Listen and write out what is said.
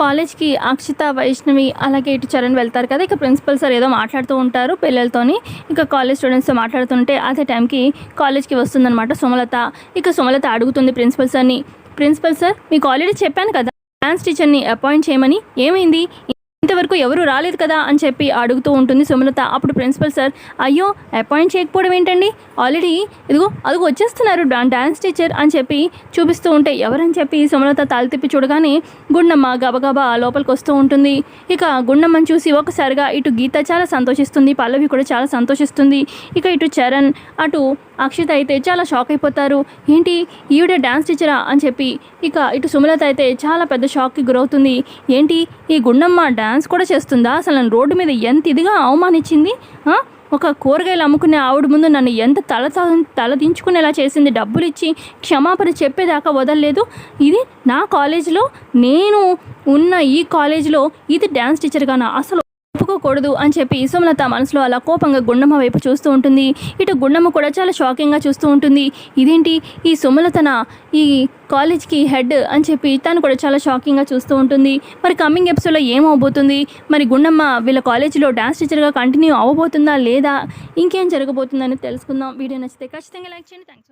కాలేజ్కి అక్షిత వైష్ణవి అలాగే ఇటు చరణ్ వెళ్తారు కదా. ఇక ప్రిన్సిపల్ సార్ ఏదో మాట్లాడుతూ ఉంటారు పిల్లలతోని. ఇక కాలేజ్ స్టూడెంట్స్తో మాట్లాడుతుంటే అదే టైంకి కాలేజ్కి వస్తుందన్నమాట సుమలత. ఇక సుమలత అడుగుతుంది ప్రిన్సిపల్ సార్ని. ప్రిన్సిపల్ సార్ మీకు ఆల్రెడీ చెప్పాను కదా డాన్స్ టీచర్ని అపాయింట్ చేయమని. ఏమైంది? ఇంతవరకు ఎవరు రాలేదు కదా అని చెప్పి అడుగుతూ ఉంటుంది సుమలత. అప్పుడు ప్రిన్సిపల్ సార్ అయ్యో అపాయింట్ చేయకపోవడం ఏంటండి? ఆల్రెడీ ఇదిగో అదిగో వచ్చేస్తున్నారు డాన్స్ టీచర్ అని చెప్పి చూపిస్తూ ఉంటే ఎవరని చెప్పి సుమలత తల తిప్పి చూడగానే గుండమ్మ గబగబా లోపలికి వస్తూ ఉంటుంది. ఇక గుండమ్మని చూసి ఒకసారిగా ఇటు గీత చాలా సంతోషిస్తుంది పల్లవి కూడా చాలా సంతోషిస్తుంది. ఇక ఇటు చరణ్ అటు అక్షిత అయితే చాలా షాక్ అయిపోతారు. ఏంటి? ఈవిడ డ్యాన్స్ టీచరా? అని చెప్పి ఇక ఇటు సుమలత అయితే చాలా పెద్ద షాక్కి గురవుతుంది. ఏంటి? ఈ గుండమ్మ డ్యాన్స్ కూడా చేస్తుందా? అసలు నన్ను రోడ్డు మీద ఎంత ఇదిగా అవమానించింది? ఒక కూరగాయలు అమ్ముకునే ఆవిడ ముందు నన్ను ఎంత తల తలదించుకునేలా చేసింది? డబ్బులు ఇచ్చి క్షమాపణ చెప్పేదాకా వదలలేదు. ఇది నా కాలేజీలో నేను ఉన్న ఈ కాలేజీలో ఇది డ్యాన్స్ టీచర్గానా అసలు కూడదు అని చెప్పి సుమలత మనసులో అలా కోపంగా గుండమ్మ వైపు చూస్తూ ఉంటుంది. ఇటు గుండమ్మ కూడా చాలా షాకింగ్గా చూస్తూ ఉంటుంది. ఇదేంటి? ఈ సుమలతన? ఈ కాలేజ్కి హెడ్ అని చెప్పి తను కూడా చాలా షాకింగ్గా చూస్తూ ఉంటుంది. మరి కమింగ్ ఎపిసోడ్లో ఏమవబోతుంది మరి గుండమ్మ వీళ్ళ కాలేజీలో డాన్స్ టీచర్గా కంటిన్యూ అవ్వబోతుందా లేదా? ఇంకేం జరగబోతుందని తెలుసుకుందాం. వీడియో నచ్చితే ఖచ్చితంగా లైక్ చేయండి. థ్యాంక్స్